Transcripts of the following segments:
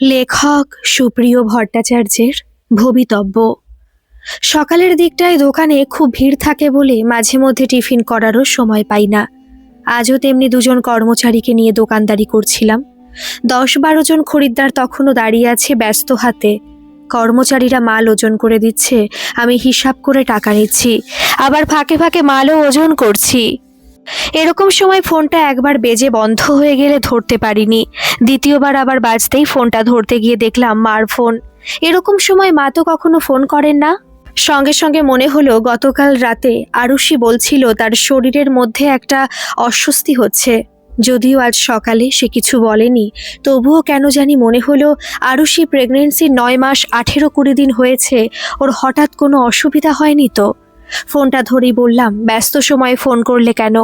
লেখক সুপ্রিয় ভট্টাচার্যের ভবিতব্য। সকালের দিকটায় দোকানে খুব ভিড় থাকে বলে মাঝে মধ্যে টিফিন করারও সময় পাই না। আজও তেমনি দুজন কর্মচারীকে নিয়ে দোকানদারি করছিলাম। দশ বারো জন খরিদ্দার তখনও দাঁড়িয়ে আছে ব্যস্ত হাতে। কর্মচারীরা মাল ওজন করে দিচ্ছে, আমি হিসাব করে টাকা নিচ্ছি। আবার ফাঁকে ফাঁকে মালও ওজন করছি। এরকম সময় ফোনটা একবার বেজে বন্ধ হয়ে গেলে ধরতে পারিনি। দ্বিতীয়বার আবার বাজতেই ফোনটা ধরতে গিয়ে দেখলাম মার ফোন। এরকম সময় মা তো কখনো ফোন করেন না। সঙ্গে সঙ্গে মনে হলো গতকাল রাতে আরুষি বলছিল তার শরীরের মধ্যে একটা অস্বস্তি হচ্ছে। যদিও আজ সকালে সে কিছু বলেনি, তবুও কেন জানি মনে হলো আরুষি প্রেগনেন্সির নয় মাস আঠেরো কুড়ি দিন হয়েছে, ওর হঠাৎ কোনো অসুবিধা হয়নি তো। ফোনটা ধরেই বললাম, ব্যস্ত সময়ে ফোন করলে কেন?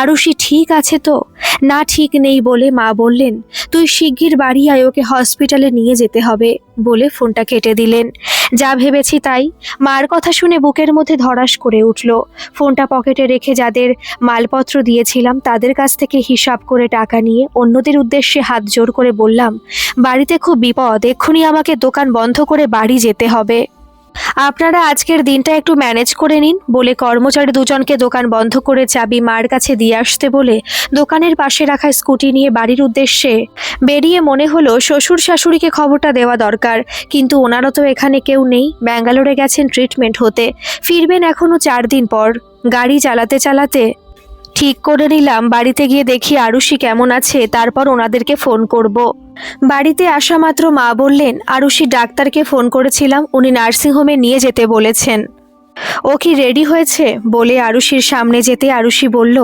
আরুষি ঠিক আছে তো? না, ঠিক নেই বলে মা বললেন, তুই শিগগির বাড়ি আয়, ওকে হসপিটালে নিয়ে যেতে হবে, বলে ফোনটা কেটে দিলেন। যা ভেবেছি তাই? মার কথা শুনে বুকের মধ্যে ধরাস করে উঠল। ফোনটা পকেটে রেখে যাদের মালপত্র দিয়েছিলাম, তাদের কাছ থেকে হিসাব করে টাকা নিয়ে অন্যদের উদ্দেশ্যে হাত জোর করে বললাম, বাড়িতে খুব বিপদ, এক্ষুনি আমাকে দোকান বন্ধ করে বাড়ি যেতে হবে। আপনারা আজকের দিনটা একটু ম্যানেজ করে নিন বলে কর্মচারী দুজনকে দোকান বন্ধ করে চাবি মার কাছে দিয়ে আসতে বলে দোকানের পাশে রাখা স্কুটি নিয়ে বাড়ির উদ্দেশ্যে বেরিয়ে মনে হলো শ্বশুর শাশুড়িকে খবরটা দেওয়া দরকার, কিন্তু ওনারা তো এখানে কেউ নেই, ব্যাঙ্গালোরে গেছেন ট্রিটমেন্ট হতে। ফিরবেন এখনও চার দিন পর। গাড়ি চালাতে চালাতে ঠিক করে নিলাম বাড়িতে গিয়ে দেখি আরুষি কেমন আছে, তারপর ওনাদেরকে ফোন করব। বাড়িতে আসা মাত্র মা বললেন, আরুষি ডাক্তারকে ফোন করেছিলাম, উনি নার্সিংহোমে নিয়ে যেতে বলেছেন ও কি রেডি হয়েছে? বলে আরুষির সামনে যেতে আরুষি বলল,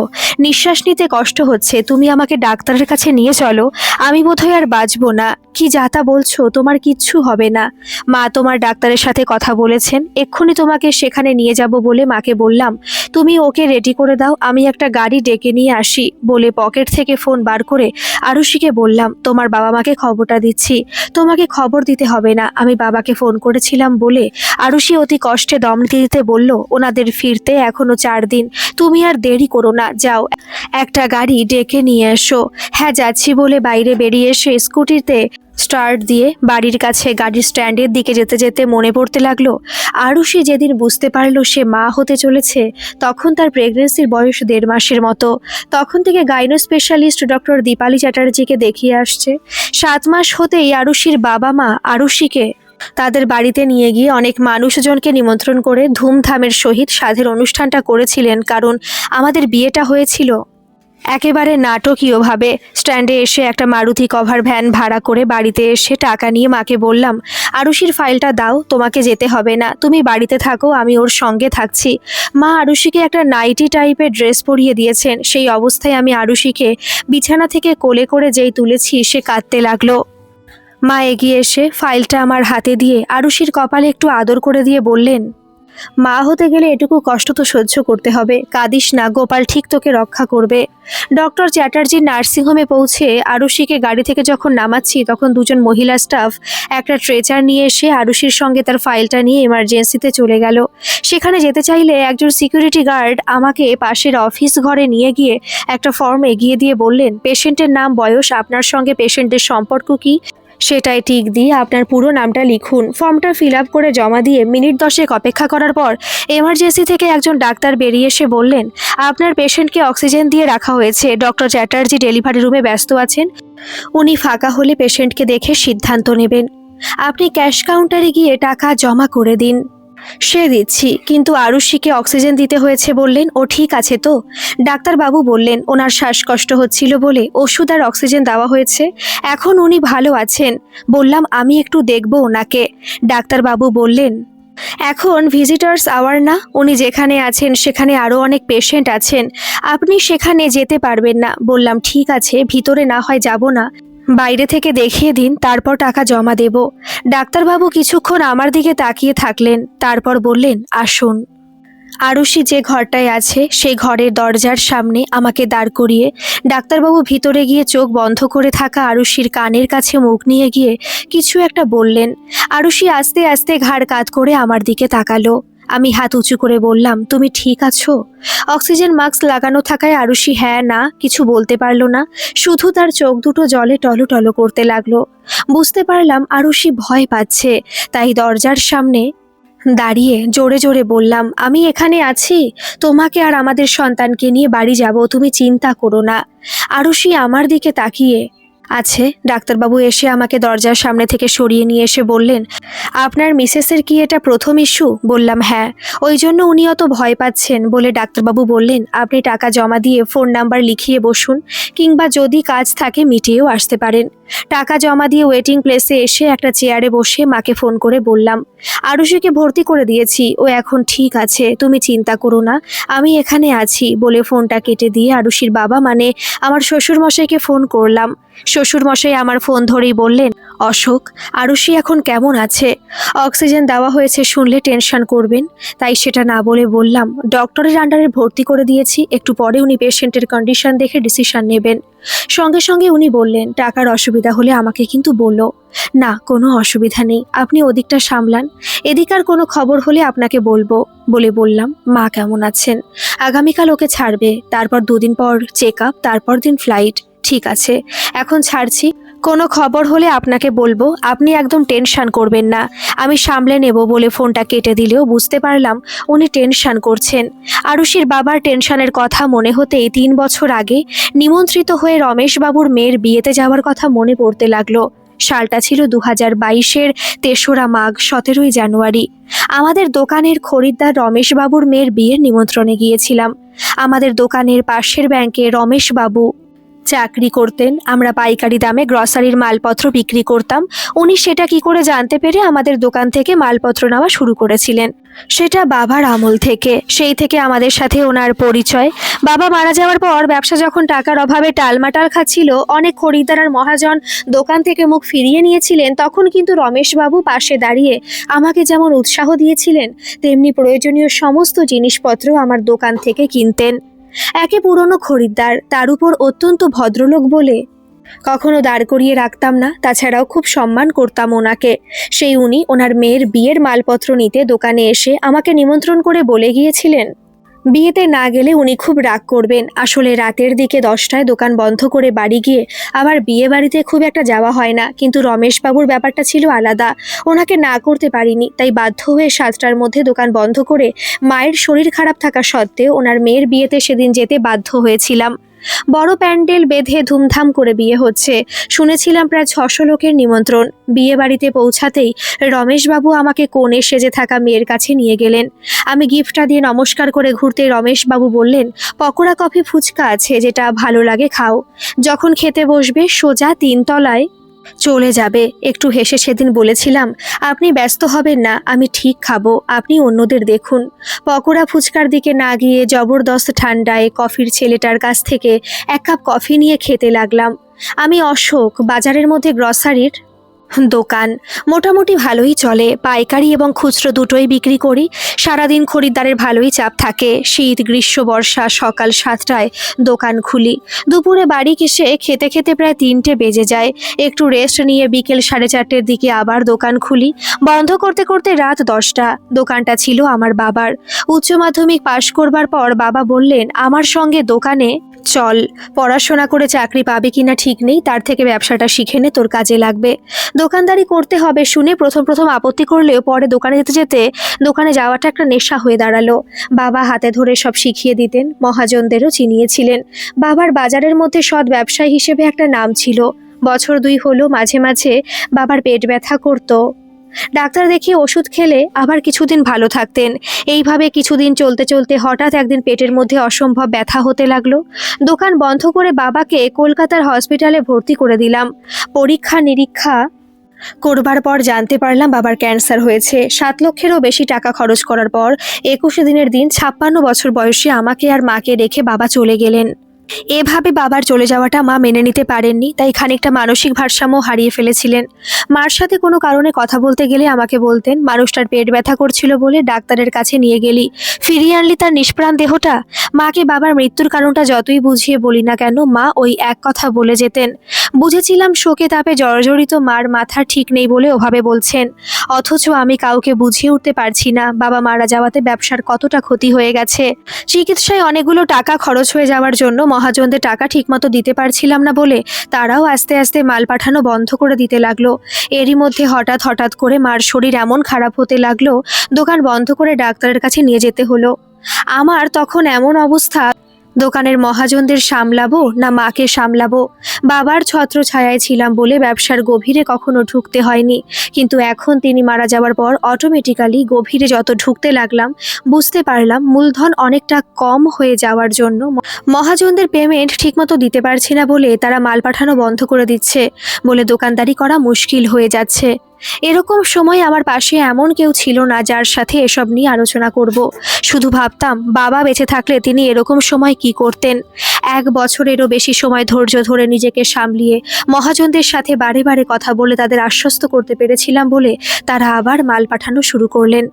নিঃশ্বাস নিতে কষ্ট হচ্ছে, তুমি আমাকে ডাক্তারের কাছে নিয়ে চলো, আমি বোধহয় আর বাঁচবো না। কি যাতা বলছো, তোমার কিচ্ছু হবে না। মা তোমার ডাক্তারের সাথে কথা বলেছেন, এক্ষুনি তোমাকে সেখানে নিয়ে যাব বলে মাকে বললাম, তুমি ওকে রেডি করে দাও, আমি একটা গাড়ি ডেকে নিয়ে আসি, বলে পকেট থেকে ফোন বার করে আরুষিকে বললাম, তোমার বাবা মাকে খবরটা দিচ্ছি, তোমাকে খবর দিতে হবে না, আমি বাবাকে ফোন করেছিলাম বলে আরুষি অতি কষ্টে দম দিতে বলল, ওনাদের ফিরতে এখনও চার দিন। তুমি আর দেরি করো না, যাও। একটা গাড়ি ডেকে নিয়ে এসো। হ্যাঁ যাচ্ছি বলে বাইরে বেরিয়ে এসে স্কুটিতে স্টার্ট দিয়ে বাড়ির কাছে গাড়ির স্ট্যান্ডের দিকে যেতে যেতে মনে পড়তে লাগল আরুষি যেদিন বুঝতে পারল সে মা হতে চলেছে, তখন তার প্রেগনেন্সির বয়স দেড় মাসের মতো। তখন থেকে গাইনো স্পেশালিস্ট ডক্টর দীপালি চ্যাটার্জিকে দেখিয়ে আসছে। সাত মাস হতেই আরুষির বাবা মা আরুষিকে তাদের বাড়িতে নিয়ে গিয়ে অনেক মানুষজনকে নিমন্ত্রণ করে ধুমধামের সহিত সাধের অনুষ্ঠানটা করেছিলেন, কারণ আমাদের বিয়েটা হয়েছিল। একেবারে নাটকীয়ভাবে স্ট্যান্ডে এসে একটা মারুতি কভার ভ্যান ভাড়া করে বাড়িতে এসে টাকা নিয়ে মাকে বললাম, আরুষির ফাইলটা দাও, তোমাকে যেতে হবে না, তুমি বাড়িতে থাকো, আমি ওর সঙ্গে থাকছি। মা আরুষিকে একটা নাইটি টাইপের ড্রেস পরিয়ে দিয়েছেন, সেই অবস্থায় আমি আরুষিকে বিছানা থেকে কোলে করে যেই তুলেছি, সে কাঁদতে লাগল। মা এগিয়ে এসে ফাইলটা আমার হাতে দিয়ে আরুষির কপালে একটু আদর করে দিয়ে বললেন, মা হতে গেলে এটুকু কষ্ট তো সহ্য করতে হবে। কাদিস না, গোপাল ঠিক তোকে রক্ষা করবে। ডক্টর চ্যাটার্জির নার্সিংহোমে পৌঁছে আরুষিকে গাড়ি থেকে যখন নামাচ্ছি, তখন দুজন মহিলা স্টাফ একটা ট্রেচার নিয়ে এসে আরুষির সঙ্গে তার ফাইলটা নিয়ে এমার্জেন্সিতে চলে গেল। সেখানে যেতে চাইলে একজন সিকিউরিটি গার্ড আমাকে পাশের অফিস ঘরে নিয়ে গিয়ে একটা ফর্ম এগিয়ে দিয়ে বললেন, পেশেন্টের নাম, বয়স, আপনার সঙ্গে পেশেন্টের সম্পর্ক কি? সেটাই ঠিক দিয়ে আপনার পুরো নামটা লিখুন। ফর্মটা ফিল আপ করে জমা দিয়ে মিনিট দশেক অপেক্ষা করার পর এমার্জেন্সি থেকে একজন ডাক্তার বেরিয়ে এসে বললেন, আপনার পেশেন্টকে অক্সিজেন দিয়ে রাখা হয়েছে। ডক্টর চ্যাটার্জি ডেলিভারি রুমে ব্যস্ত আছেন। উনি ফাঁকা হলে পেশেন্টকে দেখে সিদ্ধান্ত নেবেন। আপনি ক্যাশ কাউন্টারে গিয়ে টাকা জমা করে দিন। সে দিচ্ছি, কিন্তু আরুষিকে অক্সিজেন দিতে হয়েছে বললেন, ও ঠিক আছে তো? ডাক্তারবাবু বললেন, ওনার শ্বাসকষ্ট হচ্ছিল বলে ওষুধ আর অক্সিজেন দেওয়া হয়েছে, এখন উনি ভালো আছেন। বললাম, আমি একটু দেখব ওনাকে। ডাক্তারবাবু বললেন, এখন ভিজিটার্স আওয়ার না, উনি যেখানে আছেন সেখানে আরও অনেক পেশেন্ট আছেন। আপনি সেখানে যেতে পারবেন না। বললাম, ঠিক আছে, ভিতরে না হয় যাব না। বাইরে থেকে দেখিয়ে দিন, তারপর টাকা জমা দেব। ডাক্তারবাবু কিছুক্ষণ আমার দিকে তাকিয়ে থাকলেন, তারপর বললেন, আসুন। আরুষি যে ঘরটায় আছে, সেই ঘরের দরজার সামনে আমাকে দাঁড় করিয়ে ডাক্তারবাবু ভিতরে গিয়ে চোখ বন্ধ করে থাকা আরুষির কানের কাছে মুখ নিয়ে গিয়ে কিছু একটা বললেন। আরুষি আস্তে আস্তে ঘাড় কাত করে আমার দিকে তাকালো। আমি হাত উঁচু করে বললাম, তুমি ঠিক আছো? অক্সিজেন মাস্ক লাগানো থাকায় আরুষি হ্যাঁ না, কিছু বলতে পারল না। শুধু তার চোখ দুটো জলে টলো করতে লাগল। বুঝতে পারলাম আরুষি ভয় পাচ্ছে। তাই দরজার সামনে দাঁড়িয়ে জোরে জোরে বললাম, আমি এখানে আছি। তোমাকে আর আমাদের সন্তানকে নিয়ে বাড়ি যাব। তুমি চিন্তা করো না। আরুষি আমার দিকে তাকিয়ে আছে, ডাক্তারবাবু এসে আমাকে দরজার সামনে থেকে সরিয়ে নিয়ে এসে বললেন, আপনার মিসেসের কি এটা প্রথম ইস্যু? বললাম হ্যাঁ ওই জন্য উনি অত ভয় পাচ্ছেন, বলে ডাক্তারবাবু বললেন, আপনি টাকা জমা দিয়ে ফোন নাম্বার লিখিয়ে বসুন, কিংবা যদি কাজ থাকে মিটিয়েও আসতে পারেন। টাকা জমা দিয়ে ওয়েটিং প্লেসে এসে একটা চেয়ারে বসে মাকে ফোন করে বললাম, আরুষিকে ভর্তি করে দিয়েছি, ও এখন ঠিক আছে, তুমি চিন্তা করো না, আমি এখানে আছি, বলে ফোনটা কেটে দিয়ে আরুষির বাবা মানে আমার শ্বশুরমশাইকে ফোন করলাম। শ্বশুরমশাই আমার ফোন ধরেই বললেন, অশোক, আরুষি এখন কেমন আছে? অক্সিজেন দেওয়া হয়েছে, শুনলে টেনশন করবেন। তাই সেটা না বলে বললাম, ডক্টরের আন্ডারে ভর্তি করে দিয়েছি, একটু পরে উনি পেশেন্টের কন্ডিশন দেখে ডিসিশন নেবেন। সঙ্গে সঙ্গে উনি বললেন, টাকার অসুবিধা হলে আমাকে কিন্তু বলল না, কোনো অসুবিধা নেই, আপনি ওদিকটা সামলান, এদিকার কোনো খবর হলে আপনাকে বলব, বলে বললাম, মা কেমন আছেন? আগামীকাল ওকে ছাড়বে, তারপর দুদিন পর চেক আপ, তারপর দিন ফ্লাইট। ঠিক আছে, এখন ছাড়ছি। কোনো খবর হলে আপনাকে বলব, আপনি একদম টেনশান করবেন না। আমি সামলে নেব বলে ফোনটা কেটে দিলেও বুঝতে পারলাম উনি টেনশান করছেন। আরুষির বাবার টেনশনের কথা মনে হতেই তিন বছর আগে নিমন্ত্রিত হয়ে রমেশবাবুর মেয়ের বিয়েতে যাওয়ার কথা মনে পড়তে লাগল। সালটা ছিল দু হাজার বাইশের তেসরা মাঘ, সতেরোই জানুয়ারি। আমাদের দোকানের খরিদ্দার রমেশবাবুর মেয়ের বিয়ের নিমন্ত্রণে গিয়েছিলাম। আমাদের দোকানের পাশের ব্যাংকে রমেশবাবু চাকরি করতেন, আমরা পাইকারি দামে গ্রসারির মালপত্র বিক্রি করতাম। উনি সেটা কি করে জানতে পেরে আমাদের দোকান থেকে মালপত্র নেওয়া শুরু করেছিলেন। সেটা বাবার আমল থেকে, সেই থেকে আমাদের সাথে ওনার পরিচয়। বাবা মারা যাওয়ার পর ব্যবসা যখন টাকার অভাবে টালমাটাল খাচ্ছিল, অনেক খরিদ্দার আর মহাজন দোকান থেকে মুখ ফিরিয়ে নিয়েছিলেন। তখন কিন্তু রমেশবাবু পাশে দাঁড়িয়ে আমাকে যেমন উৎসাহ দিয়েছিলেন, তেমনি প্রয়োজনীয় সমস্ত জিনিসপত্র আমার দোকান থেকে কিনতেন। একে পুরনো খরিদ্দার, তার উপর অত্যন্ত ভদ্রলোক বলে। কখনো দাঁড় করিয়ে রাখতাম না, তাছাড়াও খুব সম্মান করতাম ওনাকে। সেই উনি ওনার মেয়ের বিয়ের মালপত্র নিতে দোকানে এসে আমাকে নিমন্ত্রণ করে বলে গিয়েছিলেন। বিয়েতে না গেলে উনি খুব রাগ করবেন। আসলে রাতের দিকে দশটায় দোকান বন্ধ করে বাড়ি গিয়ে আবার বিয়ে বাড়িতে খুব একটা যাওয়া হয় না। কিন্তু রমেশবাবুর ব্যাপারটা ছিল আলাদা। ওনাকে না করতে পারিনি, তাই বাধ্য হয়ে সাতটার মধ্যে দোকান বন্ধ করে মায়ের শরীর খারাপ থাকা সত্ত্বেও ওনার মেয়ের বিয়েতে সেদিন যেতে বাধ্য হয়েছিলাম। বড় প্যান্ডেল বেঁধে ধুমধাম করে বিয়ে হচ্ছে। শুনেছিলাম প্রায় ছশো লোকের নিমন্ত্রণ। বিয়ে বাড়িতে পৌঁছাতেই রমেশবাবু আমাকে কোণে সেজে থাকা মেয়ের কাছে নিয়ে গেলেন। আমি গিফটটা দিয়ে নমস্কার করে ঘুরতে রমেশবাবু বললেন, পকোড়া কফি ফুচকা আছে, যেটা ভালো লাগে, খাও। যখন খেতে বসবে, সোজা তিনতলায় চলে যাবে। একটু হেসে সেদিন বলেছিলাম, আপনি ব্যস্ত হবেন না, আমি ঠিক খাব, আপনি অন্যদের দেখুন। পকোড়া ফুচকার দিকে না গিয়ে জবরদস্ত ঠান্ডায় কফির ছেলেটার কাছ থেকে এক কাপ কফি নিয়ে খেতে লাগলাম। আমি অশোক, বাজারের মধ্যে গ্রসারির দোকান। মোটামুটি ভালোই চলে। পাইকারি এবং খুচরো দুটোই বিক্রি করি। সারাদিন খরিদ্দারের ভালোই চাপ থাকে। শীত, গ্রীষ্ম, বর্ষা, সকাল সাতটায় দোকান খুলি। দুপুরে বাড়ি এসে খেতে খেতে প্রায় তিনটে বেজে যায়। একটু রেস্ট নিয়ে বিকেল সাড়ে চারটের দিকে আবার দোকান খুলি। বন্ধ করতে করতে রাত দশটা। দোকানটা ছিল আমার বাবার। উচ্চ মাধ্যমিক পাশ করবার পর বাবা বললেন, আমার সঙ্গে দোকানে চল, পড়াশোনা করে চাকরি পাবে কিনা ঠিক নেই, তার থেকে ব্যবসাটা শিখে নে, তোর কাজে লাগবে। দোকানদারি করতে হবে শুনে প্রথম প্রথম আপত্তি করলেও পরে দোকানে যেতে যেতে দোকানে যাওয়াটা একটা নেশা হয়ে দাঁড়াল। বাবা হাতে ধরে সব শিখিয়ে দিতেন, মহাজনদেরও চিনিয়েছিলেন। বাবার বাজারের মধ্যে সৎ ব্যবসায়ী হিসেবে একটা নাম ছিল। বছর দুই হলো মাঝে মাঝে বাবার পেট ব্যথা করতো। ডাক্তার দেখিয়ে ওষুধ খেলে আবার কিছুদিন ভালো থাকতেন। এইভাবে কিছুদিন চলতে চলতে হঠাৎ একদিন পেটের মধ্যে অসম্ভব ব্যথা হতে লাগল। দোকান বন্ধ করে বাবাকে কলকাতার হসপিটালে ভর্তি করে দিলাম। পরীক্ষা নিরীক্ষা করবার পর জানতে পারলাম বাবার ক্যান্সার হয়েছে। সাত লক্ষেরও বেশি টাকা খরচ করার পর একুশে দিনের দিন ছাপ্পান্ন বছর বয়সে আমাকে আর মাকে রেখে বাবা চলে গেলেন। এভাবে বাবার চলে যাওয়াটা মা মেনে নিতে পারেননি, তাই খানিকটা মানসিক ভারসাম্য হারিয়ে ফেলেছিলেন। মার সাথে কোনো কারণে কথা বলতে গেলে আমাকে বলতেন, মানুষটার পেট ব্যথা করছিল বলে ডাক্তারের কাছে নিয়ে গেলি। ফিরিয়ে আনলি তার নিষ্প্রাণ দেহটা? মাকে বাবার মৃত্যুর কারণটা যতই বুঝিয়ে বলি না কেন, মা ওই এক কথা বলে যেতেন। বুঝেছিলাম শোকে তাপে জর্জরিত মার মাথা ঠিক নেই বলে ওভাবে বলছেন। অথচ আমি কাউকে বুঝিয়ে উঠতে পারছি না, বাবা মারা যাওয়াতে ব্যবসার কতটা ক্ষতি হয়ে গেছে। চিকিৎসায় অনেকগুলো টাকা খরচ হয়ে যাওয়ার জন্য মহাজনদের টাকা ঠিকমতো দিতে পারছিলাম না বলে তারাও আস্তে আস্তে মাল পাঠানো বন্ধ করে দিতে লাগল। এরই মধ্যে হঠাৎ হঠাৎ করে মার শরীর এমন খারাপ হতে লাগল, দোকান বন্ধ করে ডাক্তারের কাছে নিয়ে যেতে হলো। আমার তখন এমন অবস্থা দোকানের মহাজনদের সামলাবো না মাকে সামলাবো? বাবার ছত্র ছায়ায় ছিলাম বলে ব্যবসার গভীরে কখনো ঢুকতে হয়নি। কিন্তু এখন তিনি মারা যাওয়ার পর অটোমেটিক্যালি গভীরে যত ঢুকতে লাগলাম, বুঝতে পারলাম মূলধন অনেকটা কম হয়ে যাওয়ার জন্য মহাজনদের পেমেন্ট ঠিকমতো দিতে পারছি না বলে তারা মাল পাঠানো বন্ধ করে দিচ্ছে বলে দোকানদারি করা মুশকিল হয়ে যাচ্ছে। এরকম সময় আমার পাশে এমন কেউ ছিল না যার সাথে এসব নিয়ে আলোচনা করব। শুধু ভাবতাম, বাবা বেঁচে থাকলে তিনি এরকম সময় কি করতেন? এক বছরেরও বেশি সময় ধৈর্য ধরে নিজেকে সামলিয়ে, মহাজনদের সাথে বারে বারে কথা বলে তাদের আশ্বস্ত করতে পেরেছিলাম বলে তারা আবার মাল পাঠানো শুরু করলেন।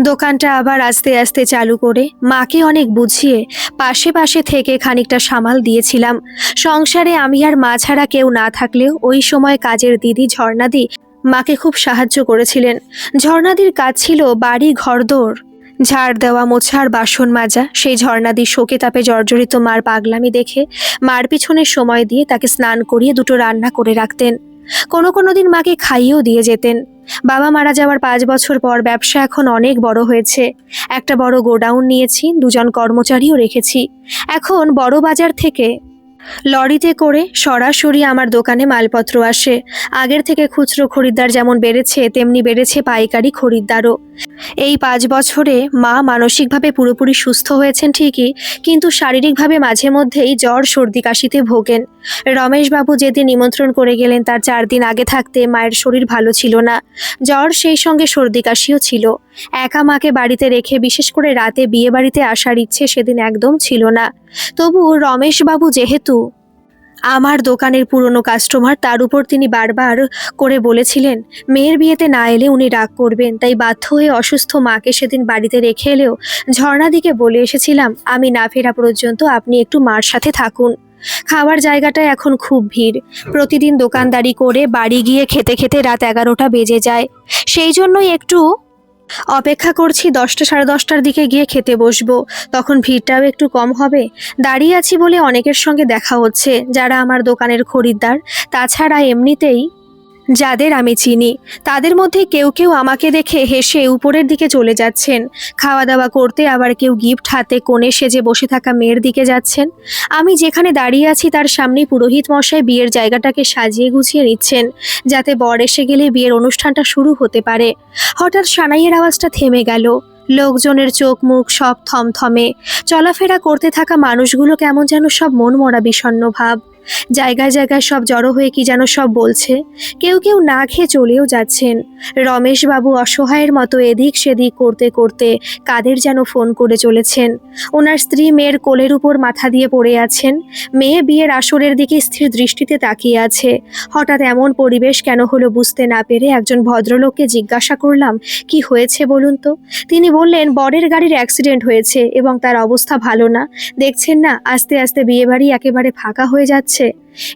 দোকানটা আবার আস্তে আস্তে চালু করে, মাকে অনেক বুঝিয়ে পাশে পাশে থেকে খানিকটা সামাল দিয়েছিলাম। সংসারে আমি আর মা ছাড়া কেউ না থাকলেও ওই সময় কাজের দিদি ঝর্ণাদি মাকে খুব সাহায্য করেছিলেন। ঝর্ণাদির কাজ ছিল বাড়ি ঘরদোর। ঝাড় দেওয়া, মোছার, বাসন মাজা, সেই ঝর্ণাদির শোকে তাপে জর্জরিত মার পাগলামি দেখে মার পিছনে সময় দিয়ে তাকে স্নান করিয়ে দুটো রান্না করে রাখতেন। কোনো কোনো দিন মাকে খাইয়েও দিয়ে যেতেন। বাবা মারা যাওয়ার পাঁচ বছর পর ব্যবসা এখন অনেক বড় হয়েছে। একটা বড় গোডাউন নিয়েছি, দুজন কর্মচারীও রেখেছি। এখন বড় বাজার থেকে লরিতে করে সরাসরি আমার দোকানে মালপত্র আসে। আগের থেকে খুচরো খরিদ্দার যেমন বেড়েছে, তেমনি বেড়েছে পাইকারি খরিদ্দারও। এই পাঁচ বছরে মা মানসিকভাবে পুরোপুরি সুস্থ হয়েছেন ঠিকই, কিন্তু শারীরিকভাবে মাঝে মধ্যেই জ্বর, সর্দি কাশিতে ভোগেন। রমেশবাবু যেদিন নিমন্ত্রণ করে গেলেন, তার চার দিন আগে থাকতে মায়ের শরীর ভালো ছিল না। জ্বর সেই সঙ্গে সর্দি কাশিও ছিল। একা মাকে বাড়িতে রেখে বিশেষ করে রাতে বিয়ে বাড়িতে আসার ইচ্ছে সেদিন একদম ছিল না। তবু রমেশবাবু যেহেতু আমার দোকানের পুরনো কাস্টমার তার উপর তিনি বারবার করে বলেছিলেন, মেয়ের বিয়েতে না এলে উনি রাগ করবেন। তাই বাধ্য হয়ে অসুস্থ মাকে সেদিন বাড়িতে রেখে এলেও ঝর্ণাদিকে বলে এসেছিলাম, আমি না ফেরা পর্যন্ত আপনি একটু মার সাথে থাকুন। খাওয়ার জায়গাটায় এখন খুব ভিড়। প্রতিদিন দোকানদারি করে বাড়ি গিয়ে খেতে খেতে রাত এগারোটা বেজে যায়। সেই জন্যই একটু অপেক্ষা করছি দশটা সাড়ে দশটার দিকে গিয়ে খেতে বসবো। তখন ভিড়টাও একটু কম হবে। দাঁড়িয়ে আছি বলে অনেকের সঙ্গে দেখা হচ্ছে, যারা আমার দোকানের খরিদ্দার। তাছাড়া এমনিতেই যাদের আমি চিনি, তাদের মধ্যে কেউ কেউ আমাকে দেখে হেসে উপরের দিকে চলে যাচ্ছেন। খাওয়া দাওয়া করতে আবার কেউ গিফট হাতে কোণে সেজে বসে থাকা মেয়ের দিকে যাচ্ছেন। আমি যেখানে দাঁড়িয়ে আছি, তার সামনে পুরোহিত মশাই বিয়ের জায়গাটাকে সাজিয়ে গুছিয়ে নিচ্ছেন, যাতে বর এসে গেলে বিয়ের অনুষ্ঠানটা শুরু হতে পারে। হঠাৎ সানাইয়ের আওয়াজটা থেমে গেল। লোকজনের চোখ মুখ সব থমথমে। চলাফেরা করতে থাকা মানুষগুলো কেমন যেন সব মনমরা বিষণ্ণ ভাব। জায়গায় জায়গায় সব জড়ো হয়ে কি যেন সব বলছে। কেউ কেউ না খেয়ে চলেও যাচ্ছেন। রমেশবাবু অসহায়ের মতো এদিক সেদিক করতে করতে কাদের যেন ফোন করে চলেছেন। ওনার স্ত্রী মেয়ের কোলের উপর মাথা দিয়ে পড়ে আছেন। মেয়ে বিয়ের আসরের দিকে স্থির দৃষ্টিতে তাকিয়ে আছে। হঠাৎ এমন পরিবেশ কেন হলো বুঝতে না পেরে একজন ভদ্রলোককে জিজ্ঞাসা করলাম, কি হয়েছে বলুন তো? তিনি বললেন, বরের গাড়ির অ্যাক্সিডেন্ট হয়েছে এবং তার অবস্থা ভালো না। দেখছেন না, আস্তে আস্তে বিয়েবাড়ি একেবারে ফাঁকা হয়ে যাচ্ছে।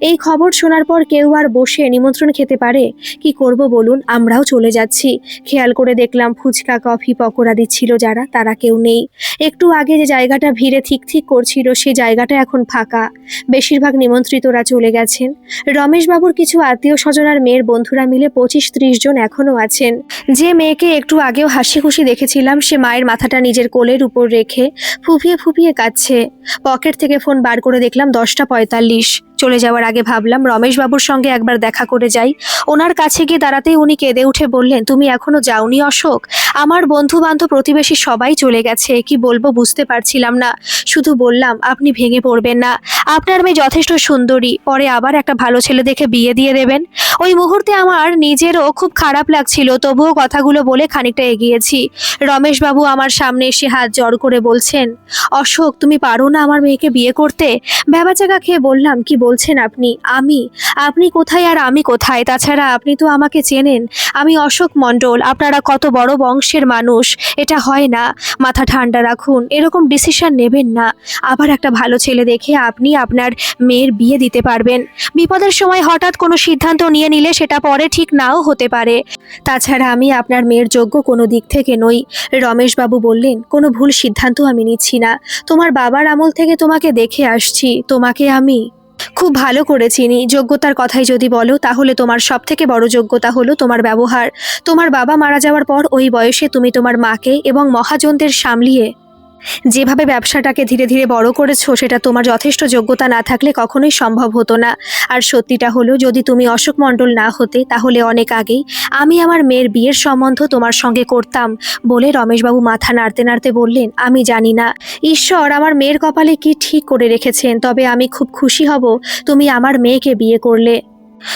এই খবর শোনার পর কেউ আর বসে নিমন্ত্রণ খেতে পারে। কি করব বলুন, আমরাও চলে যাচ্ছি। খেয়াল করে দেখলাম ফুচকা, কফি, পকোড়া দিচ্ছিল যারা, তারা কেউ নেই। একটু আগে যে জায়গাটা ভিড়ে ঠিক ঠিক করছিল, সে জায়গাটা এখন ফাঁকা। বেশিরভাগ নিমন্ত্রিতরা চলে গেছেন। রমেশবাবুর কিছু আত্মীয় স্বজন আর মেয়ের বন্ধুরা মিলে পঁচিশ ত্রিশ জন এখনও আছেন। যে মেয়েকে একটু আগেও হাসি খুশি দেখেছিলাম, সে মায়ের মাথাটা নিজের কোলের উপর রেখে ফুপিয়ে ফুপিয়ে কাঁদছে। পকেট থেকে ফোন বার করে দেখলাম দশটা পঁয়তাল্লিশ। চলে যাওয়ার আগে ভাবলাম রমেশবাবুর সঙ্গে একবার দেখা করে যাই। ওনার কাছে গিয়ে দাঁড়াতেই উনি কেঁদে উঠে বললেন, তুমি এখনও যাওনি অশোক? আমার বন্ধু বান্ধব প্রতিবেশী সবাই চলে গেছে কি বলব বুঝতে পারছিলাম না। শুধু বললাম, আপনি ভেঙে পড়বেন না। আপনার মেয়ে যথেষ্ট সুন্দরী, পরে আবার একটা ভালো ছেলে দেখে বিয়ে দিয়ে দেবেন। ওই মুহূর্তে আমার নিজেরও খুব খারাপ লাগছিল, তবুও কথাগুলো বলে খানিকটা এগিয়েছি। রমেশবাবু আমার সামনে এসে হাত জড় করে বলছেন, অশোক, তুমি পারো না আমার মেয়েকে বিয়ে করতে? ভ্যাবাচাকা খেয়ে বললাম, কি বলছেন আপনি, আমি, আপনি কোথায় আর আমি কোথায়? তাছাড়া আপনি তো আমাকে চেনেন। আমি অশোক মণ্ডল, আপনারা কত বড় বংশের মানুষ। এটা হয় না। মাথা ঠান্ডা রাখুন। এরকম ডিসিশন নেবেন না। আবার একটা ভালো ছেলে দেখে আপনি আপনার মেয়ের বিয়ে দিতে পারবেন। বিপদের সময় হঠাৎ কোনো সিদ্ধান্ত নিয়ে নিলে সেটা পরে ঠিক নাও হতে পারে। তাছাড়া আমি আপনার মেয়ের যোগ্য কোনো দিক থেকে নই। রমেশবাবু বললেন, কোনো ভুল সিদ্ধান্ত আমি নিচ্ছি না। তোমার বাবার আমল থেকে তোমাকে দেখে আসছি। তোমাকে আমি খুব ভালো করে চিনি যোগ্যতার কথাই যদি বলো, তাহলে তোমার সব থেকে বড় যোগ্যতা হলো তোমার ব্যবহার। তোমার বাবা মারা যাওয়ার পর ওই বয়সে তুমি তোমার মাকে এবং মহাজনদের সামলিয়ে যেভাবে ব্যবসাটাকে ধীরে ধীরে বড় করেছ, সেটা তোমার যথেষ্ট যোগ্যতা না থাকলে কখনোই সম্ভব হতো না। আর সত্যিটা হলো, যদি তুমি অশোক মণ্ডল না হতে, তাহলে অনেক আগেই আমি আমার মেয়ের বিয়ের সম্বন্ধ তোমার সঙ্গে করতাম বলে রমেশবাবু মাথা নাড়তে নাড়তে বললেন, আমি জানি না। ঈশ্বর, আমার মেয়ের কপালে কি ঠিক করে রেখেছেন? তবে আমি খুব খুশি হব, তুমি আমার মেয়েকে বিয়ে করলে।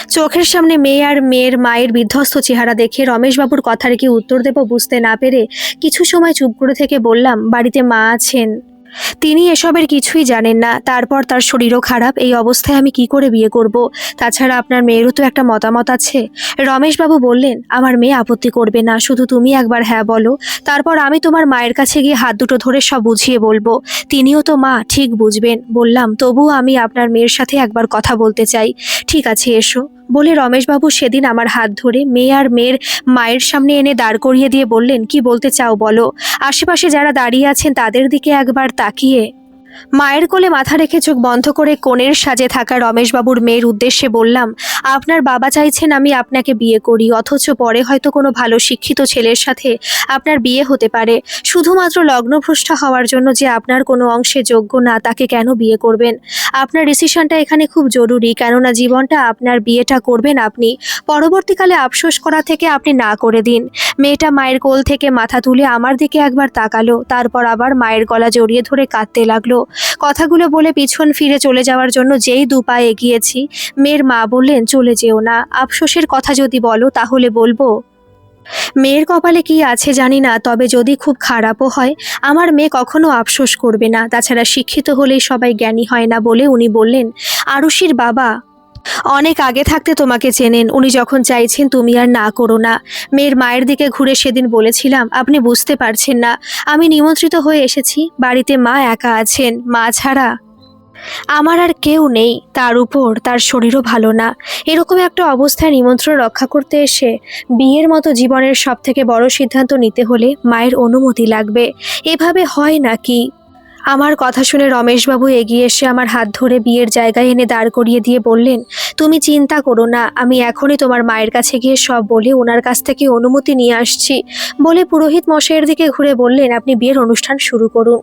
চোখের সামনে মেয়ে আর মেয়ের মায়ের বিধ্বস্ত চেহারা দেখে রমেশবাবুর কথার কি উত্তর দেব বুঝতে না পেরে কিছু সময় চুপ করে থেকে বললাম, বাড়িতে মা আছেন। তিনি এসবের কিছুই জানেন না। তারপর তার শরীরও খারাপ। এই অবস্থায় আমি কি করে বিয়ে করব? তাছাড়া আপনার মেয়েরও তো একটা মতামত আছে। রমেশবাবু বললেন, আমার মেয়ে আপত্তি করবে না। শুধু তুমি একবার হ্যাঁ বলো। তারপর আমি তোমার মায়ের কাছে গিয়ে হাত দুটো ধরে সব বুঝিয়ে বলব। তিনিও তো মা, ঠিক বুঝবেন। বললাম, তবুও আমি আপনার মেয়ের সাথে একবার কথা বলতে চাই। ঠিক আছে, এসো। বলে রমেশবাবু সেদিন আমার হাত ধরে মেয়ে আর মেয়ের মায়ের সামনে এনে দাঁড় করিয়ে দিয়ে বললেন, কি বলতে চাও বলো? আশেপাশে যারা দাঁড়িয়ে আছেন তাদের দিকে একবার তাকিয়ে মায়ের কোলে মাথা রেখে চোখ বন্ধ করে কোণের সাজে থাকা রমেশবাবুর মেয়ের উদ্দেশ্যে বললাম, আপনার বাবা চাইছেন আমি আপনাকে বিয়ে করি, অথচ পরে হয়তো কোনো ভালো শিক্ষিত ছেলের সাথে আপনার বিয়ে হতে পারে। শুধুমাত্র লগ্নভ্রষ্ট হওয়ার জন্য যে আপনার কোনো অংশে যোগ্য না, তাকে কেন বিয়ে করবেন? আপনার ডিসিশনটা এখানে খুব জরুরি, কেননা জীবনটা আপনার বিয়েটা করবেন আপনি। পরবর্তীকালে আফসোস করা থেকে আপনি না করে দিন। মেয়েটা মায়ের কোল থেকে মাথা তুলে আমার দিকে একবার তাকালো, তারপর আবার মায়ের গলা জড়িয়ে ধরে কাঁদতে লাগল। কথাগুলো বলে পিছন ফিরে চলে যাওয়ার জন্য যেই দু পায়ে এগিয়েছি। মেয়ের মা বললেন, চলে যেও না। আফসোসের কথা যদি বলো, তাহলে বলব। মেয়ের কপালে কি আছে জানি না, তবে যদি খুব খারাপও হয়, আমার মেয়ে কখনো আফসোস করবে না। তাছাড়া শিক্ষিত হলেই সবাই জ্ঞানী হয় না বলে উনি বললেন আরুষির বাবা অনেক আগে থাকতে তোমাকে চেনেন। উনি যখন চাইছেন তুমি আর না করো না। মেয়ের মায়ের দিকে ঘুরে সেদিন বলেছিলাম, আপনি বুঝতে পারছেন না। আমি নিমন্ত্রিত হয়ে এসেছি। বাড়িতে মা একা আছেন, মা ছাড়া আমার আর কেউ নেই। তার উপর তার শরীরও ভালো না। এরকম একটা অবস্থায় নিমন্ত্রণ রক্ষা করতে এসে বিয়ের মতো জীবনের সব থেকে বড় সিদ্ধান্ত নিতে হলে মায়ের অনুমতি লাগবে। এভাবে হয় নাকি? আমার কথা শুনে রমেশবাবু এগিয়ে এসে আমার হাত ধরে বিয়ের জায়গায় এনে দাঁড় করিয়ে দিয়ে বললেন, তুমি চিন্তা করো না, আমি এখনই তোমার মায়ের কাছে গিয়ে সব বলে ওনার কাছ থেকে অনুমতি নিয়ে আসছি। বলে পুরোহিত মশাইয়ের দিকে ঘুরে বললেন, আপনি বিয়ের অনুষ্ঠান শুরু করুন।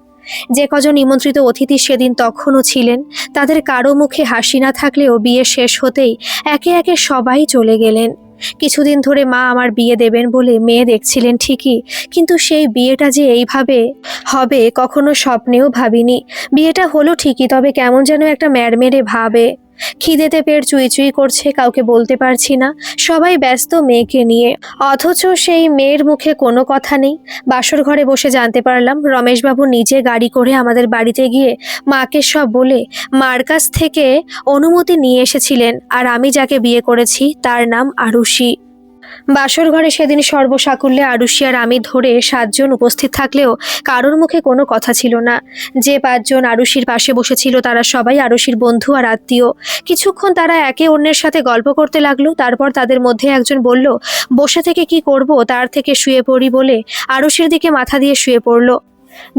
যে কজন নিমন্ত্রিত অতিথি সেদিন তখনও ছিলেন, তাদের কারও মুখে হাসি না থাকলেও বিয়ে শেষ হতেই একে একে সবাই চলে গেলেন। কিছুদিন ধরে মা আমার বিয়ে দেবেন বলে মেয়ে দেখছিলেন ঠিকই, কিন্তু সেই বিয়েটা যে এইভাবে হবে কখনো স্বপ্নেও ভাবিনি। বিয়েটা হলো ঠিকই, তবে কেমন যেন একটা ম্যাড়মেড়ে ভাবে। খিদেতে পেট চুই চুই করছে, কাউকে বলতে পারছি না। সবাই ব্যস্ত মেয়েকে নিয়ে। অথচ সেই মেয়ের মুখে কোনো কথা নেই। বাসর ঘরে বসে জানতে পারলাম, রমেশবাবু নিজে গাড়ি করে আমাদের বাড়িতে গিয়ে মাকে সব বলে, মার কাছ থেকে অনুমতি নিয়ে এসেছিলেন, আর আমি যাকে বিয়ে করেছি, তার নাম আরুষি। বাসর ঘরে সেদিন সর্বসাকুল্যে আরুষিয়ার আর আমি ধরে সাতজন উপস্থিত থাকলেও কারোর মুখে কোনো কথা ছিল না। যে পাঁচজন আরুষির পাশে বসেছিল তারা সবাই আরুষির বন্ধু আর আত্মীয়। কিছুক্ষণ তারা একে অন্যের সাথে গল্প করতে লাগল, তারপর তাদের মধ্যে একজন বলল, বসে থেকে কি করব? তার থেকে শুয়ে পড়ি বলে আরুষির দিকে মাথা দিয়ে শুয়ে পড়ল।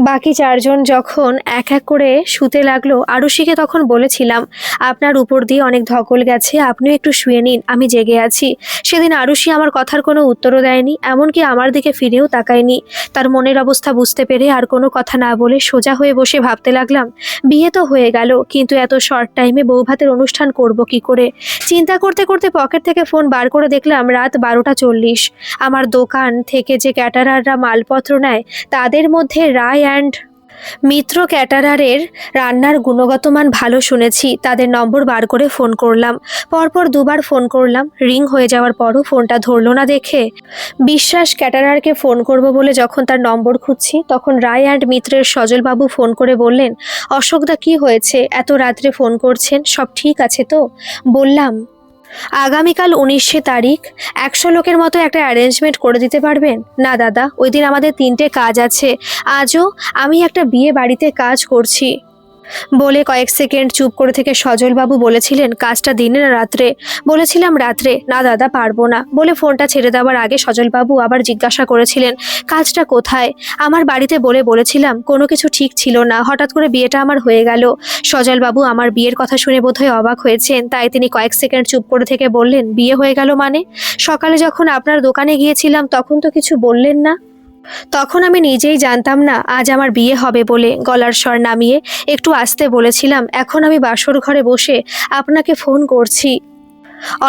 বাকি চারজন যখন এক এক করে শুতে লাগল, আরুষিকে তখন বলেছিলাম, আপনার উপর দিয়ে অনেক ধকল গেছে, আপনিও একটু শুয়ে নিন, আমি জেগে আছি। সেদিন আরুষি আমার কথার কোনো উত্তরও দেয়নি, এমনকি আমার দিকে ফিরেও তাকায়নি। তার মনের অবস্থা বুঝতে পেরে আর কোনো কথা না বলে সোজা হয়ে বসে ভাবতে লাগলাম, বিয়ে তো হয়ে গেল, কিন্তু এত শর্ট টাইমে বৌভাতের অনুষ্ঠান করব কি করে? চিন্তা করতে করতে পকেট থেকে ফোন বার করে দেখলাম রাত বারোটা চল্লিশ। আমার দোকান থেকে যে ক্যাটারাররা মালপত্র নেয়, তাদের মধ্যে রায় অ্যান্ড মিত্র ক্যাটারারের রান্নার গুণগত মান ভালো শুনেছি, তাদের নম্বর বার করে ফোন করলাম। পরপর দুবার ফোন করলাম, রিং হয়ে যাওয়ার পরও ফোনটা ধরলো না দেখে। বিশ্বাস, ক্যাটারারকে ফোন করব বলে যখন তার নম্বর খুঁজছি, তখন রায় অ্যান্ড মিত্রের সজলবাবু ফোন করে বললেন, অশোকদা, কি হয়েছে? এত রাত্রে ফোন করছেন? সব ঠিক আছে তো? বললাম আগামীকাল উনিশে তারিখ একশো লোকের মতো একটা অ্যারেঞ্জমেন্ট করে দিতে পারবেন? না, দাদা, ওই দিন আমাদের তিনটে কাজ আছে। আজও আমি একটা বিয়ে বাড়িতে কাজ করছি। বলে কয়েক সেকেন্ড চুপ করে থেকে সজলবাবু বলেছিলেন, কাজটা দিনে না রাত্রে। বলেছিলাম, রাত্রে? না দাদা, পারব না। বলে ফোনটা ছেড়ে দেওয়ার আগে সজলবাবু আবার জিজ্ঞাসা করেছিলেন, কাজটা কোথায়? আমার বাড়িতে বলে বলেছিলাম, কোনো কিছু ঠিক ছিল না, হঠাৎ করে বিয়েটা আমার হয়ে গেল। সজলবাবু আমার বিয়ের কথা শুনে বোধহয় অবাক হয়েছেন, তাই তিনি কয়েক সেকেন্ড চুপ করে থেকে বললেন, বিয়ে হয়ে গেল মানে? সকালে যখন আপনার দোকানে গিয়েছিলাম, তখন তো কিছু বললেন না। তখন আমি নিজেই জানতাম না, আজ আমার বিয়ে হবে বলে গলার স্বর নামিয়ে একটু আসতে বলেছিলাম, এখন আমি বাসর ঘরে বসে আপনাকে ফোন করছি।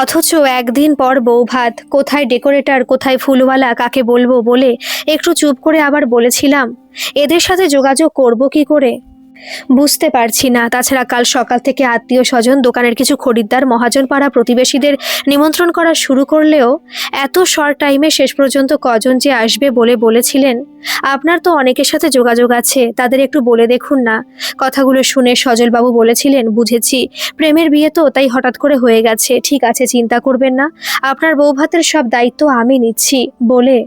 অথচ একদিন পর বৌভাত কোথায় ডেকোরেটর, কোথায় ফুলওয়ালা, কাকে বলব বলে একটু চুপ করে আবার বলেছিলাম, এদের সাথে যোগাযোগ করব কি করে? বুঝতে পারছি না। তাছাড়া কাল সকাল থেকে আত্মীয় স্বজন, দোকানের কিছু খরিদ্দার মহাজন পাড়া প্রতিবেশীদের নিমন্ত্রণ করা শুরু করলেও এত শর্ট টাইমে শেষ পর্যন্ত কজন যে আসবে বলে বলেছিলেন, আপনার তো অনেকের সাথে যোগাযোগ আছে, তাদের একটু বলে দেখুন না। কথাগুলো শুনে সজলবাবু বলেছিলেন, বুঝেছি, প্রেমের বিয়ে তো তাই হঠাৎ করে হয়ে গেছে, ঠিক আছে, চিন্তা করবেন না। আপনার বৌভাতের সব দায়িত্ব আমি নিচ্ছি। বলে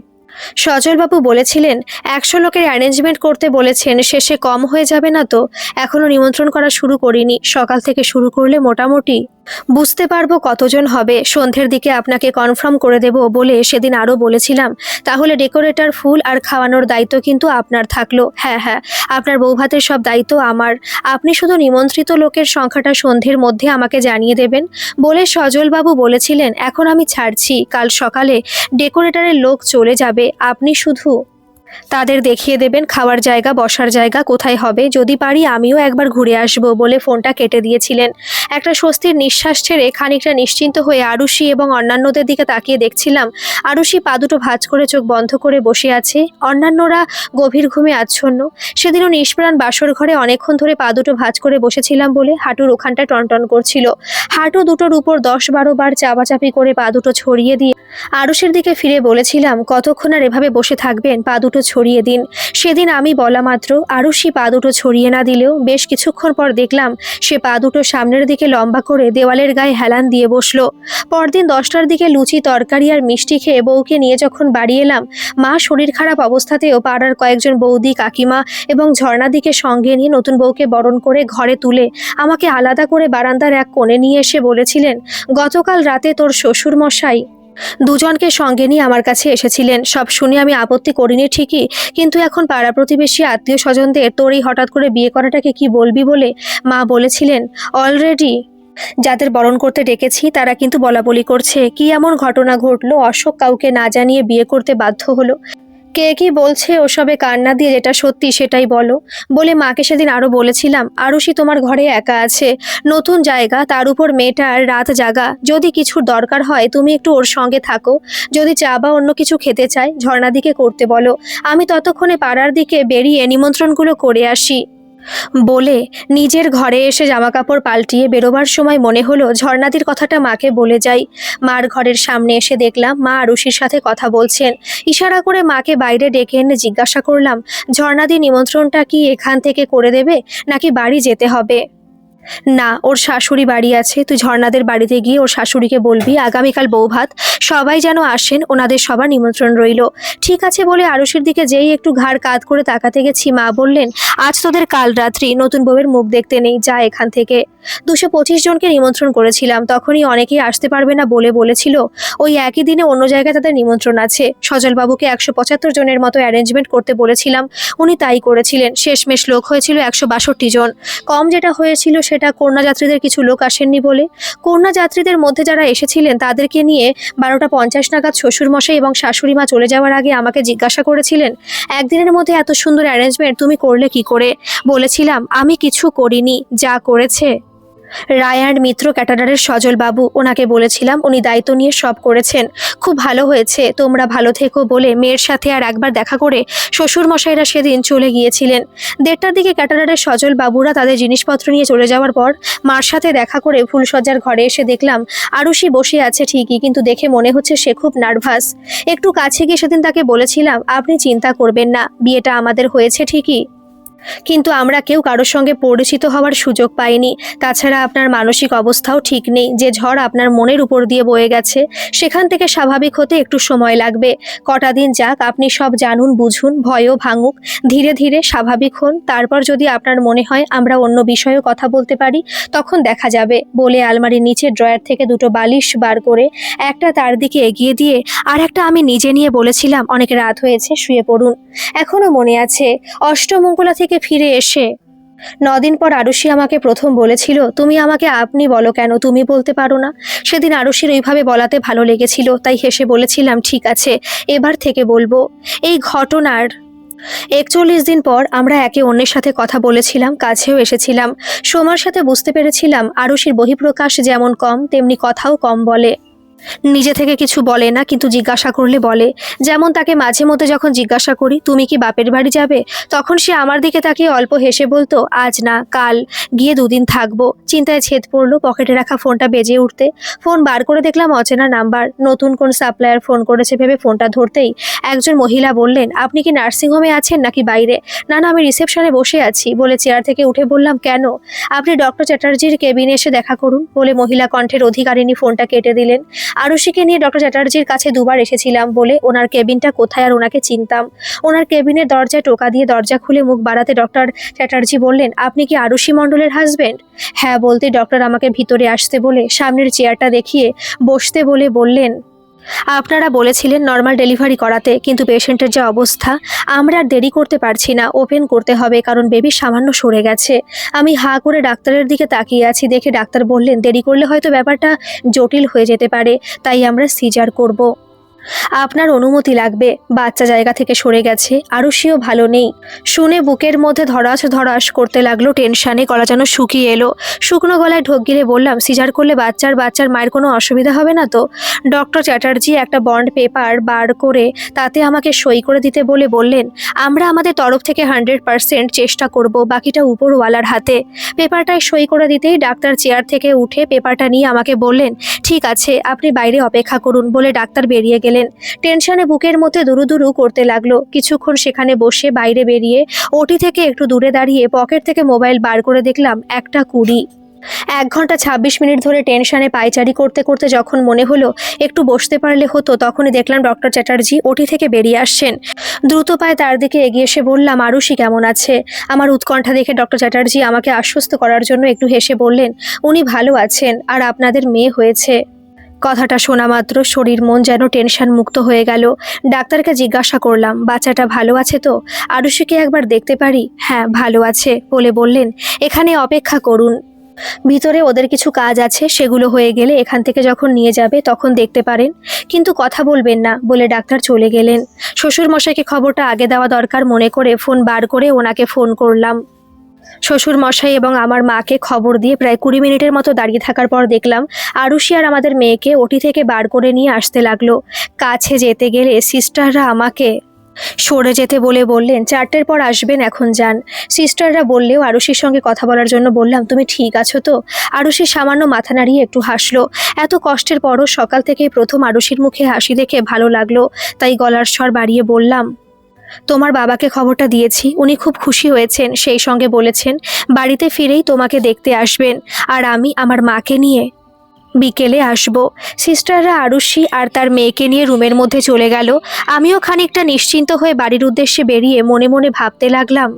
সজলবাবু বলেছিলেন, একশো লোকের অ্যারেঞ্জমেন্ট করতে বলেছেন, শেষে কম হয়ে যাবে না তো? এখনও নিমন্ত্রণ করা শুরু করিনি, সকাল থেকে শুরু করলে মোটামুটি। বুঝতে পারব কতজন হবে। সন্ধ্যের দিকে আপনাকে কনফার্ম করে দেব বলে সেদিন আরও বলেছিলাম। তাহলে ডেকোরেটর ফুল আর খাওয়ানোর দায়িত্ব কিন্তু আপনার থাকল। হ্যাঁ হ্যাঁ আপনার বৌভাতের সব দায়িত্ব আমার। আপনি শুধু নিমন্ত্রিত লোকের সংখ্যাটা সন্ধ্যের মধ্যে আমাকে জানিয়ে দেবেন বলে সজলবাবু বলেছিলেন, এখন আমি ছাড়ছি। কাল সকালে ডেকোরেটরের লোক চলে যাবে। আপনি শুধু তাদের দেখিয়ে দেবেন খাওয়ার জায়গা, বসার জায়গা কোথায় হবে। যদি পারি আমিও একবার ঘুরে আসব বলে ফোনটা কেটে দিয়েছিলেন। একটা স্বস্তির নিঃশ্বাস ছেড়ে খানিকটা নিশ্চিন্ত হয়ে আরুষি এবং অন্যান্যদের দিকে তাকিয়ে দেখছিলাম, আরুষি পা দুটো ভাঁজ করে চোখ বন্ধ করে বসে আছে। অন্যান্যরা গভীর ঘুমে আচ্ছন্ন। সেদিনও নিষ্প্রাণ বাসর ঘরে অনেকক্ষণ ধরে পা দুটো ভাঁজ করে বসেছিলাম বলে হাঁটুর ওখানটা টনটন করছিল। হাঁটু দুটোর উপর দশ বারো বার চাপাচাপি করে পা দুটো ছড়িয়ে দিয়ে আরুষের দিকে ফিরে বলেছিলাম, কতক্ষণ আর এভাবে বসে থাকবেন? পা দুটো ছড়িয়ে দিন। সেদিন আমি বলা মাত্র, আরুষি পা দুটো ছড়িয়ে না দিলেও বেশ কিছুক্ষণ পর দেখলাম সে পা দুটো সামনের দিকে লম্বা করে দেওয়ালের গায়ে হেলান দিয়ে বসল। পরদিন দশটার দিকে লুচি, তরকারি আর মিষ্টি খেয়ে বউকে নিয়ে যখন বাড়ি এলাম, মা শরীর খারাপ অবস্থাতেও পাড়ার কয়েকজন বৌদি, কাকিমা এবং ঝর্ণাদিকে সঙ্গে নিয়ে নতুন বউকে বরণ করে ঘরে তুলে আমাকে আলাদা করে বারান্দার এক কোণে নিয়ে এসে বলেছিলেন, গতকাল রাতে তোর শ্বশুর মশাই দুজনকে সঙ্গে নিয়ে আমার কাছে এসেছিলেন। সব শুনে আমি আপত্তি করিনি ঠিকই, কিন্তু এখন পাড়া প্রতিবেশী আত্মীয় স্বজনদের তোর এই হঠাৎ করে বিয়ে করাটাকে কি বলবি বলে মা বলেছিলেন, অলরেডি। যাদের বরণ করতে ডেকেছি, তারা কিন্তু বলা বলি করছে। কি এমন ঘটনা ঘটলো? অশোক কাউকে না জানিয়ে বিয়ে করতে বাধ্য হলো? কে কি বলছে ওসবে কান্না দিয়ে যেটা সত্যি সেটাই বলো? বলে মাকে সেদিন আরও বলেছিলাম, আরুষি তোমার ঘরে একা আছে, নতুন জায়গা, তার উপর মেয়েটার রাত জাগা। যদি কিছুর দরকার হয় তুমি একটু ওর সঙ্গে থাকো, যদি চা বা অন্য কিছু খেতে চায় ঝর্ণাদিকে করতে বলো। আমি ততক্ষণে পাড়ার দিকে বেরিয়ে নিমন্ত্রণগুলো করে আসি। বলে নিজের ঘরে এসে জামাকাপড় পাল্টিয়ে বেরোবার সময় মনে হলো ঝর্ণাদির কথাটা মাকে বলে যাই। মার ঘরের সামনে এসে দেখলাম মা আরুষির সাথে কথা বলছেন। ইশারা করে মাকে বাইরে ডেকে এনে জিজ্ঞাসা করলাম, ঝর্ণাদি নিমন্ত্রণটা কি এখান থেকে করে দেবে নাকি বাড়ি যেতে হবে? না, ওর শাশুড়ি বাড়ি আছে, তুই ঝর্ণাদের বাড়িতে গিয়ে ওর শাশুড়িকে বলবি, আগামীকাল বৌভাত, সবাই যেন আসেন, ওনাদের সবার নিমন্ত্রণ রইল। ঠিক আছে বলে আরুষির দিকে যেই একটু ঘাড় কাত করে তাকাতে গেছি, মা বললেন, আজ তোদের কাল রাত্রি, নতুন বউয়ের মুখ দেখতে নেই, যা এখান থেকে। দুশো পঁচিশ জনকে নিমন্ত্রণ করেছিলাম, তখনই অনেকেই আসতে পারবে না বলে বলেছিল, ওই একই দিনে অন্য জায়গায় তাদের নিমন্ত্রণ আছে। সজলবাবুকে একশো পঁচাত্তর জনের মতো অ্যারেঞ্জমেন্ট করতে বলেছিলাম, উনি তাই করেছিলেন, শেষমেশ লোক হয়েছিল একশো বাষট্টি জন। কম যেটা হয়েছিল সেটা কন্যা যাত্রীদের কিছু লোক আসেননি বলে। কন্যা যাত্রীদের মধ্যে যারা এসেছিলেন, তাদেরকে নিয়ে বারোটা পঞ্চাশ নাগাদ শ্বশুরমশাই এবং শাশুড়ি মা চলে যাওয়ার আগে আমাকে জিজ্ঞাসা করেছিলেন, একদিনের মধ্যে এত সুন্দর অ্যারেঞ্জমেন্ট, তুমি করলে কি করে? বলেছিলাম, আমি কিছু করিনি, যা করেছে রায়ার মিত্র ক্যাটারারের সজল বাবু, ওনাকে বলেছিলাম, উনি দায়িত্ব নিয়ে সব করেছেন। খুব ভালো হয়েছে, তোমরা ভালো থেকো বলে মেয়ের সাথে আর একবার দেখা করে শ্বশুর মশাইরা সেদিন চলে গিয়েছিলেন। দেড়টার দিকে ক্যাটারারের সজল বাবুরা তাদের জিনিসপত্র নিয়ে চলে যাওয়ার পর মার সাথে দেখা করে ফুলসজ্জার ঘরে এসে দেখলাম, আরুষি বসে আছে ঠিকই, কিন্তু দেখে মনে হচ্ছে সে খুব নার্ভাস। একটু কাছে গিয়ে সেদিন তাকে বলেছিলাম, আপনি চিন্তা করবেন না, বিয়েটা আমাদের হয়েছে ঠিকই। কিন্তু আমরা কেউ কারোর সঙ্গে পরিচিত হওয়ার সুযোগ পাইনি। তাছাড়া আপনার মানসিক অবস্থাও ঠিক নেই। যে ঝড় আপনার মনের উপর দিয়ে বয়ে গেছে, সেখান থেকে স্বাভাবিক হতে একটু সময় লাগবে। কটা দিন যাক, আপনি সব জানুন, বুঝুন, ভয়ও ভাঙুক। ধীরে ধীরে স্বাভাবিক হন। তারপর যদি আপনার মনে হয় আমরা অন্য বিষয়েও কথা বলতে পারি, তখন দেখা যাবে। বলে আলমারির নিচে ড্রয়ার থেকে দুটো বালিশ বার করে একটা তার দিকে এগিয়ে দিয়ে আর একটা আমি নিজে নিয়ে বলেছিলাম, অনেক রাত হয়েছে, শুয়ে পড়ুন। এখনও মনে আছে, অষ্টমঙ্গলা থেকে ফিরে এসে, নদিন পর আরুষি আমাকে প্রথম বলেছিল, তুমি আমাকে আপনি বলো কেন? তুমি বলতে পারো না? সেদিন আরুষির ওইভাবে বলাতে ভালো লেগেছিল, তাই হেসে বলেছিলাম, ঠিক আছে, এবার থেকে বলব। এই ঘটনার একচল্লিশ দিন পর আমরা একে অন্যের সাথে কথা বলেছিলাম, কাছেও এসেছিলাম। সোমার সাথে বুঝতে পেরেছিলাম, আরুষির বহিঃপ্রকাশ যেমন কম, তেমনি কথাও কম বলে। নিজে থেকে কিছু বলে না, কিন্তু জিজ্ঞাসা করলে বলে, যেমন তাকে মাঝে মধ্যে যখন জিজ্ঞাসা করি, তুমি কি বাপের বাড়ি যাবে? তখন সে আমার দিকে তাকিয়ে অল্প হেসে বলতো, আজ না, কাল। গিয়ে দুদিন থাকব। চিন্তায় ছেদ পড়ল পকেটে রাখা ফোনটা বেজে উঠতে। ফোন বার করে দেখলাম অচেনা নাম্বার। নতুন কোন সাপ্লায়ার ফোন করেছে ভেবে ফোনটা ধরতেই একজন মহিলা বললেন, আপনি কি নার্সিংহোমে আছেন নাকি বাইরে? না না আমি রিসেপশনে বসে আছি। বলে চেয়ার থেকে উঠে বললাম, কেন? আপনি ডক্টর চ্যাটার্জির কেবিনে এসে দেখা করুন। বলে মহিলা কণ্ঠের অধিকারিণী ফোনটা কেটে দিলেন। আরুষিকে নিয়ে ডক্টর চ্যাটার্জির কাছে দুবার এসেছিলাম বলে ওনার কেবিনটা কোথায় আর ওনাকে চিনতাম। ওনার কেবিনের দরজায় টোকা দিয়ে দরজা খুলে মুখ বাড়াতে ডক্টর চ্যাটার্জি বললেন, আপনি কি আরুষি মণ্ডলের হাজবেন্ড হ্যাঁ বলতে ডক্টর আমাকে ভিতরে আসতে বলে সামনের চেয়ারটা দেখিয়ে বসতে বলে বললেন আপনারা বলেছিলেন নর্মাল ডেলিভারি করাতে, কিন্তু পেশেন্টের যা অবস্থা, আমরা আর দেরি করতে পারছি না ওপেন করতে হবে, কারণ বেবি সামান্য সরে গেছে আমি হা করে ডাক্তারের দিকে তাকিয়ে আছি, দেখে ডাক্তার বললেন, দেরি করলে হয়তো ব্যাপারটা জটিল হয়ে যেতে পারে, তাই আমরা সিজার করব। আপনার অনুমতি লাগবে। বাচ্চা জায়গা থেকে সরে গেছে আরুষিও ভালো নেই। শুনে বুকের মধ্যে ধরাস ধরাস করতে লাগল টেনশানে, গলা যেন শুকিয়ে এলো। শুকনো গলায় ঢোক গিলে বললাম, সিজার করলে বাচ্চার বাচ্চার মায়ের কোনো অসুবিধা হবে না তো? ডক্টর চ্যাটার্জি একটা বন্ড পেপার বার করে তাতে আমাকে সই করে দিতে বলে বললেন, আমরা আমাদের তরফ থেকে হান্ড্রেড পার্সেন্ট চেষ্টা করব, বাকিটা উপরওয়ালার হাতে। পেপারটায় সই করে দিতেই ডাক্তার চেয়ার থেকে উঠে পেপারটা নিয়ে আমাকে বললেন, ঠিক আছে, আপনি বাইরে অপেক্ষা করুন বলে ডাক্তার বেরিয়ে গেলেন। টেনশনে বুকের মধ্যে দুরু দুরু করতে লাগল। কিছুক্ষণ সেখানে বসে বাইরে বেরিয়ে ওটি থেকে একটু দূরে দাঁড়িয়ে পকেট থেকে মোবাইল বার করে দেখলাম, একটা কুড়ি। এক ঘণ্টা ছাব্বিশ মিনিট ধরে টেনশনে পায়চারি করতে করতে যখন মনে হলো একটু বসতে পারলে হতো, তখনই দেখলাম ডক্টর চ্যাটার্জি ওটি থেকে বেরিয়ে আসছেন। দ্রুত পায়ে তার দিকে এগিয়ে এসে বললাম, আরুষি কেমন আছে? আমার উৎকণ্ঠা দেখে ডক্টর চ্যাটার্জি আমাকে আশ্বস্ত করার জন্য একটু হেসে বললেন, উনি ভালো আছেন, আর আপনাদের মেয়ে হয়েছে। কথাটা শোনা মাত্র শরীর, মন যেন টেনশন মুক্ত হয়ে গেল। ডাক্তারকে জিজ্ঞাসা করলাম, বাচ্চাটা ভালো আছে তো? আরুষিকে একবার দেখতে পারি? হ্যাঁ ভালো আছে, বলে বললেন। এখানে অপেক্ষা করুন। ভিতরে ওদের কিছু কাজ আছে, সেগুলো হয়ে গেলে এখান থেকে যখন নিয়ে যাবে তখন দেখতে পারেন। কিন্তু কথা বলবেন না, বলে ডাক্তার চলে গেলেন। শ্বশুরমশাইকে খবরটা আগে দেওয়া দরকার মনে করে ফোন বার করে ওনাকে ফোন করলাম। শ্বশুর মশাই এবং আমার মাকে খবর দিয়ে প্রায় কুড়ি মিনিটের মতো দাঁড়িয়ে থাকার পর দেখলাম আরুষি আর আমাদের মেয়েকে ওটি থেকে বার করে নিয়ে আসতে লাগল। কাছে যেতে গেলে সিস্টাররা আমাকে সরে যেতে বলে বললেন, চারটের পর আসবেন এখন, যান। সিস্টাররা বললেও আরুষির সঙ্গে কথা বলার জন্য বললাম, তুমি ঠিক আছো তো? আরুষি সামান্য মাথা নাড়িয়ে একটু হাসলো। এত কষ্টের পরও সকাল থেকেই প্রথম আরুষির মুখে হাসি দেখে ভালো লাগল। তাই গলার স্বর বাড়িয়ে বললাম তোমার বাবাকে খবরটা দিয়েছি। উনি খুব খুশি হয়েছেন, সেই সঙ্গে বলেছেন, বাড়িতে ফিরেই তোমাকে দেখতে আসবেন, আর আমি আমার মাকে নিয়ে বিকেলে আসব। সিস্টাররা আরুষি আর তার মেয়েকে নিয়ে রুমের মধ্যে চলে গেল। আমিও খানিকটা নিশ্চিন্ত হয়ে বাড়ির উদ্দেশ্যে বেরিয়ে মনে মনে ভাবতে লাগলাম,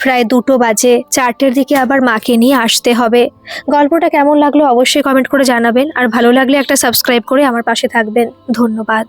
প্রায় দুটো বাজে, চারটের দিকে আবার মাকে নিয়ে আসতে হবে। গল্পটা কেমন লাগল অবশ্যই কমেন্ট করে জানাবেন, আর ভালো লাগলে একটা সাবস্ক্রাইব করে আমার পাশে থাকবেন। ধন্যবাদ।